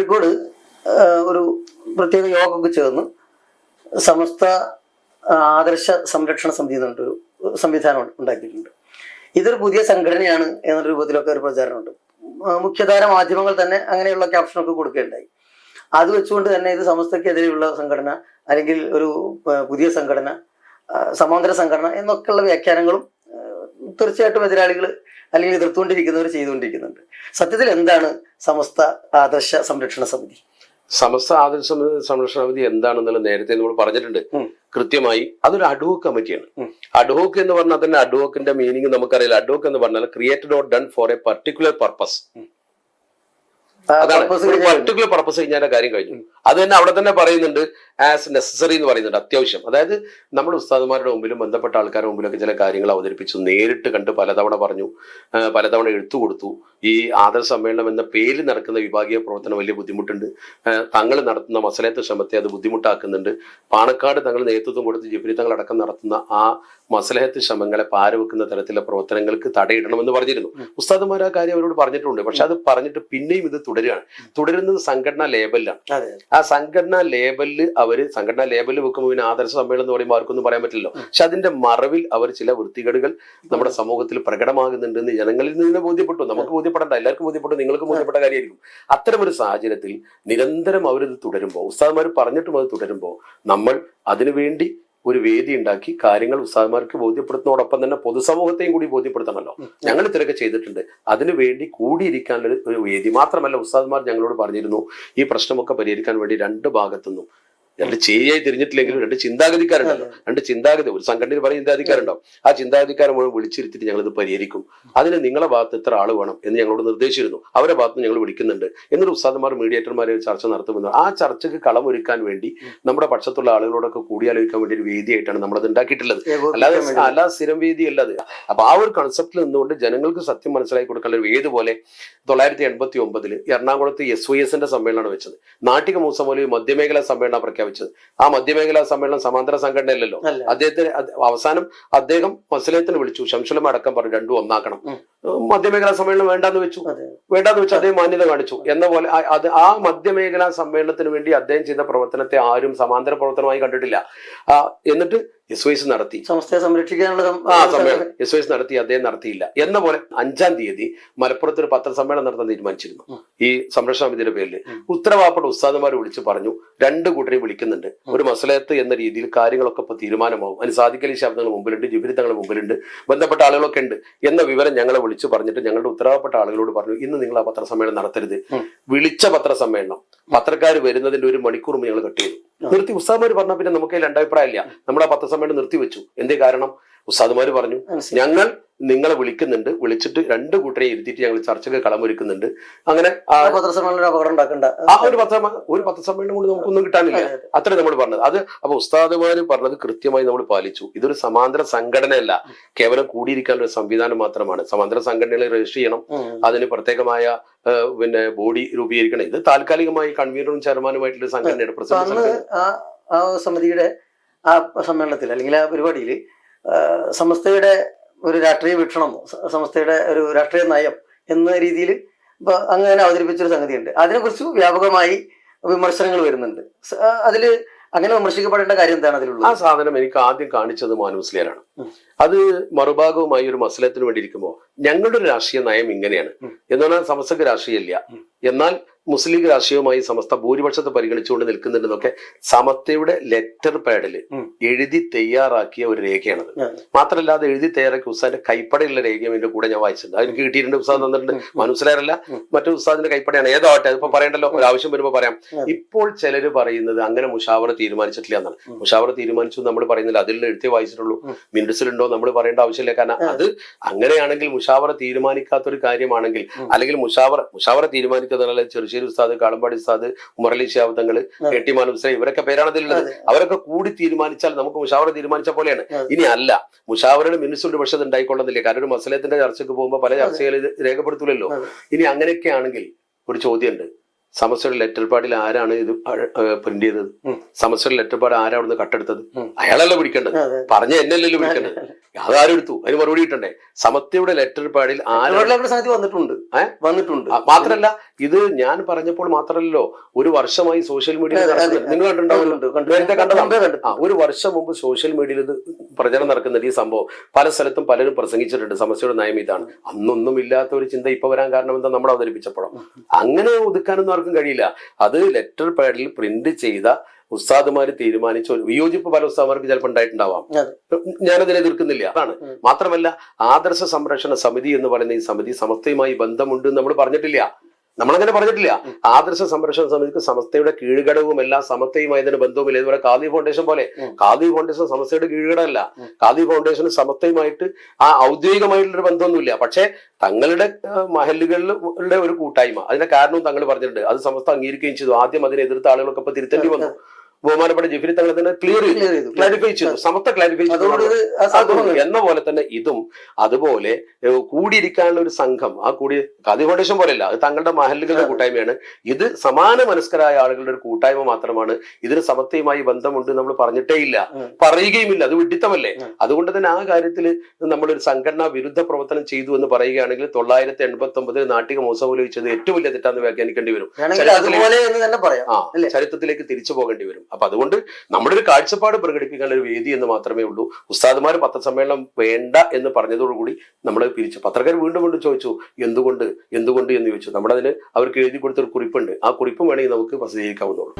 കോഴിക്കോട് ഒരു പ്രത്യേക യോഗമൊക്കെ ചേർന്ന് സമസ്ത ആദർശ സംരക്ഷണ സമിതി ഒരു സംവിധാനം ഉണ്ടാക്കിയിട്ടുണ്ട്. ഇതൊരു പുതിയ സംഘടനയാണ് എന്ന രൂപത്തിലൊക്കെ ഒരു പ്രചാരണമുണ്ട്. മുഖ്യധാര മാധ്യമങ്ങൾ തന്നെ അങ്ങനെയുള്ള ക്യാപ്ഷനൊക്കെ കൊടുക്കുകയുണ്ടായി. അത് വെച്ചുകൊണ്ട് തന്നെ ഇത് സമസ്തക്കെതിരെയുള്ള സംഘടന അല്ലെങ്കിൽ ഒരു പുതിയ സംഘടന സമാന്തര സംഘടന എന്നൊക്കെയുള്ള വ്യാഖ്യാനങ്ങളും തീർച്ചയായിട്ടും എതിരാളികൾ അല്ലെങ്കിൽ എതിർത്തുകൊണ്ടിരിക്കുന്നവർ ചെയ്തുകൊണ്ടിരിക്കുന്നുണ്ട്. സത്യത്തിൽ എന്താണ് സമസ്ത ആദർശ സംരക്ഷണ സമിതി? സമസ്ത ആദർശ സംരക്ഷണ സമിതി എന്താണെന്നുള്ളത് നേരത്തെ നമ്മൾ പറഞ്ഞിട്ടുണ്ട്. കൃത്യമായി അതൊരു അഡ്വോക്ക് കമ്മിറ്റിയാണ്. അഡ്വോക്ക് എന്ന് പറഞ്ഞാൽ തന്നെ അഡ്വോക്കിന്റെ മീനിങ് നമുക്കറിയില്ല. അഡ്വോക്ക് എന്ന് പറഞ്ഞാൽ created or done for a particular purpose അതാണ്. പർട്ടിക്കുലർ പർപ്പസ് കഴിഞ്ഞാൽ കാര്യം കഴിഞ്ഞു. അത് തന്നെ അവിടെ തന്നെ പറയുന്നുണ്ട്. ആസ് നെസസറി എന്ന് പറയുന്നുണ്ട് അത്യാവശ്യം. അതായത് നമ്മൾ ഉസ്താദുമാരുടെ മുമ്പിലും ബന്ധപ്പെട്ട ആൾക്കാരുടെ മുമ്പിലൊക്കെ ചില കാര്യങ്ങൾ അവതരിപ്പിച്ചു നേരിട്ട് കണ്ട് പലതവണ പറഞ്ഞു പലതവണ എഴുത്തു കൊടുത്തു. ഈ ആദർ സമ്മേളനം എന്ന പേരിൽ നടക്കുന്ന വിഭാഗീയ പ്രവർത്തനം വലിയ ബുദ്ധിമുട്ടുണ്ട്. തങ്ങൾ നടത്തുന്ന മസലേത്ത് ശ്രമത്തെ അത് ബുദ്ധിമുട്ടാക്കുന്നുണ്ട്. പാണക്കാട് തങ്ങൾ നേതൃത്വം കൊടുത്ത് ജിബ്രി തങ്ങൾ അടക്കം നടത്തുന്ന ആ മസലഹത്ത് ശ്രമങ്ങളെ പാരവെക്കുന്ന തരത്തിലുള്ള പ്രവർത്തനങ്ങൾക്ക് തടയിടണമെന്ന് പറഞ്ഞിരുന്നു. ഉസ്താദുമാർ ആ കാര്യം അവരോട് പറഞ്ഞിട്ടുണ്ട്. പക്ഷെ അത് പറഞ്ഞിട്ട് പിന്നെയും ഇത് തുടരുകയാണ്. തുടരുന്നത് സംഘടനാ ലേബലിലാണ്. ആ സംഘടനാ ലേബലിൽ അവർ സംഘടന ലേബലിൽ വെക്കുമ്പോൾ പിന്നെ ആദർശ സമ്മേളനം എന്ന് പറയുമ്പോൾ ആർക്കൊന്നും പറയാൻ പറ്റില്ലല്ലോ. പക്ഷെ അതിന്റെ മറവിൽ അവർ ചില വൃത്തികേടുകൾ നമ്മുടെ സമൂഹത്തിൽ പ്രകടമാകുന്നുണ്ടെന്ന് ജനങ്ങളിൽ നിന്ന് ബോധ്യപ്പെട്ടു. നമുക്ക് ബോധ്യപ്പെടേണ്ട എല്ലാവർക്കും ബോധ്യപ്പെട്ടു നിങ്ങൾക്ക് ബോധ്യപ്പെട്ട കാര്യമായിരിക്കും. അത്തരമൊരു സാഹചര്യത്തിൽ നിരന്തരം അവരിത് തുടരുമ്പോൾ ഉസ്താദ്മാർ പറഞ്ഞിട്ടും അത് തുടരുമ്പോൾ നമ്മൾ അതിനുവേണ്ടി ഒരു വേദി ഉണ്ടാക്കി കാര്യങ്ങൾ ഉസ്താദ്മാർക്ക് ബോധ്യപ്പെടുത്തുന്നതോടൊപ്പം തന്നെ പൊതുസമൂഹത്തെയും കൂടി ബോധ്യപ്പെടുത്തണമല്ലോ. ഞങ്ങൾ ഇത്രയൊക്കെ ചെയ്തിട്ടുണ്ട്. അതിനുവേണ്ടി കൂടിയിരിക്കാനുള്ള ഒരു- ഒരു വേദി മാത്രമല്ല ഉസ്താദ്മാർ ഞങ്ങളോട് പറഞ്ഞിരുന്നു. ഈ പ്രശ്നമൊക്കെ പരിഹരിക്കാൻ വേണ്ടി രണ്ട് ഭാഗത്തുനിന്നും രണ്ട് ചേരിയായി തിരിഞ്ഞിട്ടില്ലെങ്കിലും രണ്ട് ചിന്താഗതിക്കാരുണ്ടല്ലോ രണ്ട് ചിന്താഗതി ഒരു സംഘടനയിൽ പറയുന്ന ചിന്താഗതിക്കാരുണ്ടാവും. ആ ചിന്താഗതിക്കാരെ മുഴുവൻ വിളിച്ചിരുത്തിട്ട് ഞങ്ങൾ ഇത് പരിഹരിക്കും. അതിന് നിങ്ങളെ ഭാഗത്ത് ഇത്ര ആൾ വേണം എന്ന് ഞങ്ങളോട് നിർദ്ദേശിച്ചിരുന്നു. അവരെ ഭാഗത്ത് ഞങ്ങൾ വിളിക്കുന്നുണ്ട്. എന്നിട്ട് ഉസ്താദന്മാർ മീഡിയേറ്റർമാരെ ഒരു ചർച്ച നടത്തുമെന്ന് ആ ചർച്ചയ്ക്ക് കളമൊരുക്കാൻ വേണ്ടി നമ്മുടെ പക്ഷത്തുള്ള ആളുകളോടൊക്കെ കൂടിയാലോചിക്കാൻ വേണ്ടി ഒരു വേദിയായിട്ടാണ് നമ്മളത് ഉണ്ടാക്കിയിട്ടുള്ളത്. അല്ലാതെ അല്ല. സ്ഥിരം വേദി അല്ലാതെ അപ്പൊ ആ ഒരു കൺസെപ്റ്റിൽ നിന്നുകൊണ്ട് ജനങ്ങൾക്ക് സത്യം മനസ്സിലാക്കി കൊടുക്കാനുള്ള ഒരു വേദി പോലെ തൊള്ളായിരത്തി എൺപത്തി ഒമ്പതിൽ എറണാകുളത്ത് എസ് ഒ എസിന്റെ സമ്മേളനമാണ് വെച്ചത്. നാട്ടിക പോലെ മധ്യമേഖലാ സമ്മേളനം പ്രഖ്യാപിച്ചത് ആ മധ്യമേഖലാ സമ്മേളനം സമാന്തര സംഘടനയല്ലല്ലോ. അദ്ദേഹത്തിന് അവസാനം അദ്ദേഹം മസലേത്തിന് വിളിച്ചു ശംസുലം അടക്കം പറഞ്ഞു രണ്ടും ഒന്നാക്കണം. മധ്യമേഖലാ സമ്മേളനം വേണ്ടാന്ന് വെച്ചു. അതെ. വേണ്ടാന്ന് വെച്ചു അദ്ദേഹം മാന്യത കാണിച്ചു. എന്ന പോലെ അത് ആ മധ്യമേഖലാ സമ്മേളനത്തിന് വേണ്ടി അദ്ദേഹം ചെയ്ത പ്രവർത്തനത്തെ ആരും സമാന്തര പ്രവർത്തനമായി കണ്ടിട്ടില്ല. എന്നിട്ട് എസ് വൈസ് നടത്തി. സമസ്തയെ സംരക്ഷിക്കാനുള്ള ആ സമ്മേളനം എസ് വൈസ് നടത്തി അദ്ദേഹം നടത്തിയില്ല. എന്ന പോലെ അഞ്ചാം തീയതി മലപ്പുറത്ത് ഒരു പത്രസമ്മേളനം നടത്താൻ തീരുമാനിച്ചിരുന്നു. ഈ സംരക്ഷണ സമിതിയുടെ പേരിൽ ഉം. ഉത്തരവാദപ്പെട്ട ഉസ്താദന്മാർ വിളിച്ച് പറഞ്ഞു രണ്ട് കൂട്ടരെ വിളിക്കുന്നുണ്ട്. ഒരു മസലത്ത് എന്ന രീതിയിൽ കാര്യങ്ങളൊക്കെ ഇപ്പൊ തീരുമാനമാവും. അതിന് സാധിക്കലി ശബ്ദങ്ങൾ മുമ്പിലുണ്ട് ജിബിരി മുമ്പിലുണ്ട്. ബന്ധപ്പെട്ട ആളുകളൊക്കെ ഉണ്ട് എന്ന വിവരം ഞങ്ങളെ വിളിച്ച് പറഞ്ഞിട്ട് ഞങ്ങളുടെ ഉത്തരവാദപ്പെട്ട ആളുകളോട് പറഞ്ഞു ഇന്ന് നിങ്ങൾ ആ പത്രസമ്മേളനം നടത്തരുത്. വിളിച്ച പത്രസമ്മേളനം. പത്രക്കാർ വരുന്നതിന്റെ ഒരു മണിക്കൂർ ഞങ്ങൾ കട്ട് ചെയ്തു. നിർത്തി. ഉസ്താദ്മാർ പറഞ്ഞാൽ പിന്നെ നമുക്ക് രണ്ടഭിപ്രായമില്ല. നമ്മൾ ആ പത്രസമ്മേളനം നിർത്തിവെച്ചു. എന്തേ കാരണം? ഉസ്താദ്മാര് പറഞ്ഞു ഞങ്ങൾ നിങ്ങളെ വിളിക്കുന്നുണ്ട്. വിളിച്ചിട്ട് രണ്ട് കൂട്ടരെ ഇരുത്തിയിട്ട് ഞങ്ങൾ ചർച്ചയ്ക്ക് കളമൊരുക്കുന്നുണ്ട് അങ്ങനെ ഒരു ഒരു പത്ര ഒരു പത്രസമ്മേളനം കൊണ്ട് നമുക്കൊന്നും കിട്ടാനില്ല. അതെ, അതെ. അത്ര നമ്മൾ പറഞ്ഞത്. അത് അപ്പൊ ഉസ്താദുമാര് പറഞ്ഞത് കൃത്യമായി നമ്മൾ പാലിച്ചു. ഇതൊരു സമാന്തര സംഘടനയല്ല. കേവലം കൂടിയിരിക്കാനുള്ള ഒരു സംവിധാനം മാത്രമാണ്. സമാന്തര സംഘടനകളെ രജിസ്റ്റർ ചെയ്യണം. അതിന് പ്രത്യേകമായ പിന്നെ ബോഡി രൂപീകരിക്കണം. ഇത് താൽക്കാലികമായി കൺവീനറും ചെയർമാനുമായിട്ടുള്ള സംഘടനയുടെ പ്രസിഡന്റ് സമിതിയുടെ ആ സമ്മേളനത്തിൽ അല്ലെങ്കിൽ ആ പരിപാടിയിൽ സമസ്തയുടെ ഒരു രാഷ്ട്രീയ വീക്ഷണം സംസ്ഥയുടെ ഒരു രാഷ്ട്രീയ നയം എന്ന രീതിയിൽ ഇപ്പൊ അങ്ങനെ അവതരിപ്പിച്ചൊരു സംഗതിയുണ്ട്. അതിനെക്കുറിച്ച് വ്യാപകമായി വിമർശനങ്ങൾ വരുന്നുണ്ട്. അതിൽ അതിൽ അങ്ങനെ വിമർശിക്കപ്പെടേണ്ട കാര്യം എന്താണ് ആ സാധനം എനിക്ക് ആദ്യം കാണിച്ചത് മാനുസ്ലിയാണ്. അത് മറുഭാഗവുമായി ഒരു മസലത്തിന് വേണ്ടി ഇരിക്കുമ്പോൾ ഞങ്ങളുടെ ഒരു രാഷ്ട്രീയ നയം ഇങ്ങനെയാണ്. എന്ന് പറഞ്ഞാൽ സമസ്തക്ക് രാഷ്ട്രീയമില്ല. എന്നാൽ മുസ്ലിം ലീഗ് രാഷ്ട്രീയവുമായി സമസ്ത ഭൂരിപക്ഷത്തെ പരിഗണിച്ചുകൊണ്ട് നിൽക്കുന്നുണ്ടെന്നൊക്കെ സമസ്തയുടെ ലെറ്റർ പാഡിൽ എഴുതി തയ്യാറാക്കിയ ഒരു രേഖയാണത്. മാത്രമല്ല അത് എഴുതി തയ്യാറാക്കിയ ഉസ്താദിന്റെ കൈപ്പടയുള്ള രേഖയും എന്റെ കൂടെ ഞാൻ വായിച്ചിട്ടുണ്ട്. അതെനിക്ക് കിട്ടിയിട്ടുണ്ട് ഉസ്താദ് തന്നിട്ടുണ്ട്. മനസ്സിലായല്ല മറ്റു ഉസ്താദിന്റെ കൈപ്പടയാണ്. ഏതാവട്ടെ അതിപ്പോ പറയണ്ടല്ലോ. ഒരു ആവശ്യം വരുമ്പോ പറയാം. ഇപ്പോൾ ചിലർ പറയുന്നത് അങ്ങനെ മുഷാവറ തീരുമാനിച്ചിട്ടില്ല എന്നാണ്. മുഷാവറ തീരുമാനിച്ചു നമ്മൾ പറയുന്നില്ല. അതിൽ എഴുത്തി വായിച്ചിട്ടുള്ളൂ. മിനിറ്റ്സിലുണ്ടോ നമ്മൾ പറയേണ്ട ആവശ്യമില്ല. കാരണം അത് അങ്ങനെയാണെങ്കിൽ മുഷാവറ തീരുമാനിക്കാത്തൊരു കാര്യമാണെങ്കിൽ. അല്ലെങ്കിൽ മുഷാവറ മുഷാവറ തീരുമാനിക്കുന്ന ചെറുശ്ശേരി ഉസ്താദ് കാളമ്പാടി ഉസ്താദ് ഉമറലി ശാബ്ദങ്ങൾ. കെ ടി ഇവരൊക്കെ പേരാണ് ഇതിലുള്ളത്. അവരൊക്കെ കൂടി തീരുമാനിച്ചാൽ നമുക്ക് മുഷാവറ തീരുമാനിച്ച പോലെയാണ്. ഇനി അല്ല മുഷാവറയുടെ മിനിസ്റ്റർ പക്ഷേ ഉണ്ടായിക്കൊള്ളുന്നില്ല. കാരണം ഒരു മസലത്തിന്റെ ചർച്ചയ്ക്ക് പോകുമ്പോൾ പല ചർച്ചകൾ രേഖപ്പെടുത്തില്ലല്ലോ ഇനി അങ്ങനെയൊക്കെ ആണെങ്കിൽ ഒരു ചോദ്യമുണ്ട്. സമസ്തയുടെ ലെറ്റർ പാഡിൽ ആരാണ് ഇത് പ്രിന്റ് ചെയ്തത് സമസ്യയുടെ ലെറ്റർപാട് ലെറ്റർ പാഡ് ആരാ അവിടുന്ന് കട്ടെടുത്തത്. അയാളല്ല പിടിക്കേണ്ടത്. പറഞ്ഞ എന്നല്ലല്ലോ വിളിക്കേണ്ടത്? അതാരും എടുത്തു. അതിന് മറുപടി കിട്ടണ്ടേ? സമത്യയുടെ ലെറ്റർ പാഡിൽ സംഗതി വന്നിട്ടുണ്ട്. വന്നിട്ടുണ്ട്. മാത്രല്ല ഇത് ഞാൻ പറഞ്ഞപ്പോൾ മാത്രമല്ലോ ഒരു വർഷമായി സോഷ്യൽ മീഡിയയിൽ നിങ്ങൾ കണ്ടിട്ടുണ്ടാവുമല്ലോ. ഒരു വർഷം മുമ്പ് സോഷ്യൽ മീഡിയയിൽ ഇത് പ്രചരണം നടക്കുന്നുണ്ട് ഈ സംഭവം. പല സ്ഥലത്തും പലരും പ്രസംഗിച്ചിട്ടുണ്ട് സമസ്യയുടെ നയം ഇതാണ്. അന്നൊന്നും ഇല്ലാത്ത ഒരു ചിന്ത ഇപ്പൊ വരാൻ കാരണം എന്താ? നമ്മൾ അവതരിപ്പിച്ചപ്പോഴും. അങ്ങനെ ഒതുക്കാനൊന്നും ആർക്കും കഴിയില്ല. അത് ലെറ്റർ പാഡിൽ പ്രിന്റ് ചെയ്ത ഉസ്താദുമാർ തീരുമാനിച്ച ഒരു വിയോജിപ്പ് പല ഉസ്താദുമാർക്ക് ചിലപ്പോൾ ഉണ്ടായിട്ടുണ്ടാവാം. ഞാനതിനെ എതിർക്കുന്നില്ല. അതാണ്. മാത്രമല്ല ആദർശ സംരക്ഷണ സമിതി എന്ന് പറയുന്ന ഈ സമിതി സമസ്തയുമായി ബന്ധമുണ്ട് നമ്മൾ പറഞ്ഞിട്ടില്ല. നമ്മളങ്ങനെ പറഞ്ഞിട്ടില്ല. ആദർശ സംരക്ഷണ സമിതിക്ക് സമസ്തയുടെ കീഴ്ഘടകവും എല്ലാം സമസ്തയുമായി ഇതിന് ബന്ധവുമില്ല. ഇതുപോലെ ഖാദി ഫൗണ്ടേഷൻ പോലെ. കാദി ഖാദി ഫൗണ്ടേഷൻ സമസ്തയുടെ കീഴ്ഘടകമല്ല. കാദി ഖാദി ഫൗണ്ടേഷന് സമസ്തയുമായിട്ട് ആ ഔദ്യോഗികമായിട്ടുള്ള ബന്ധമൊന്നുമില്ല. പക്ഷേ തങ്ങളുടെ മഹലുകളിലെ ഒരു കൂട്ടായ്മ അതിന്റെ കാരണവും തങ്ങൾ പറഞ്ഞിട്ടുണ്ട്. അത് സമസ്ത അംഗീകരിക്കുകയും ചെയ്തു. ആദ്യം അതിനെ എതിർത്ത ആളുകളൊക്കെ ഇപ്പൊ തിരുത്തേണ്ടി വന്നു. ബഹുമാനപ്പെട്ട ജിഫിരി തങ്ങൾ തന്നെ ക്ലിയർ ചെയ്തു. ക്ലാരിഫൈ ചെയ്തു. സമസ്ത ക്ലാരിഫൈ ചെയ്തു. എന്ന പോലെ തന്നെ ഇതും അതുപോലെ കൂടിയിരിക്കാനുള്ള ഒരു സംഘം ആ കൂടി ഖാദി ഫൗണ്ടേഷൻ പോലെയല്ല അത് തങ്ങളുടെ മഹലുകളുടെ കൂട്ടായ്മയാണ്. ഇത് സമാന മനസ്കരായ ആളുകളുടെ ഒരു കൂട്ടായ്മ മാത്രമാണ്. ഇതിന് സമത്വയുമായി ബന്ധമുണ്ട് നമ്മൾ പറഞ്ഞിട്ടേ ഇല്ല. പറയുകയും ഇല്ല അത് വിഡിത്തമല്ലേ? അതുകൊണ്ട് തന്നെ ആ കാര്യത്തിൽ നമ്മളൊരു സംഘടനാ വിരുദ്ധ പ്രവർത്തനം ചെയ്തു എന്ന് പറയുകയാണെങ്കിൽ തൊള്ളായിരത്തി എൺപത്തി ഒമ്പതിൽ നാട്ടിക മോസമൂലവിച്ചത് ഏറ്റവും വലിയ തെറ്റാന്ന് വ്യാഖ്യാനിക്കേണ്ടി വരും. ചരിത്രത്തിലേക്ക് തിരിച്ചു പോകേണ്ടി വരും. അപ്പൊ അതുകൊണ്ട് നമ്മുടെ ഒരു കാഴ്ചപ്പാട് പ്രകടിപ്പിക്കാൻ ഒരു വേദി എന്ന് മാത്രമേ ഉള്ളൂ. ഉസ്താദുമാർ പത്രസമ്മേളനം വേണ്ട എന്ന് പറഞ്ഞതോടുകൂടി നമ്മൾ പിരിച്ചു. പത്രക്കാർ വീണ്ടും വീണ്ടും ചോദിച്ചു എന്തുകൊണ്ട്? എന്തുകൊണ്ട്? എന്ന് ചോദിച്ചു. നമ്മളതിന് അവർക്ക് എഴുതി കൊടുത്തൊരു കുറിപ്പുണ്ട്. ആ കുറിപ്പ് വേണമെങ്കിൽ നമുക്ക് പ്രസിദ്ധീകരിക്കാവുന്നുള്ളൂ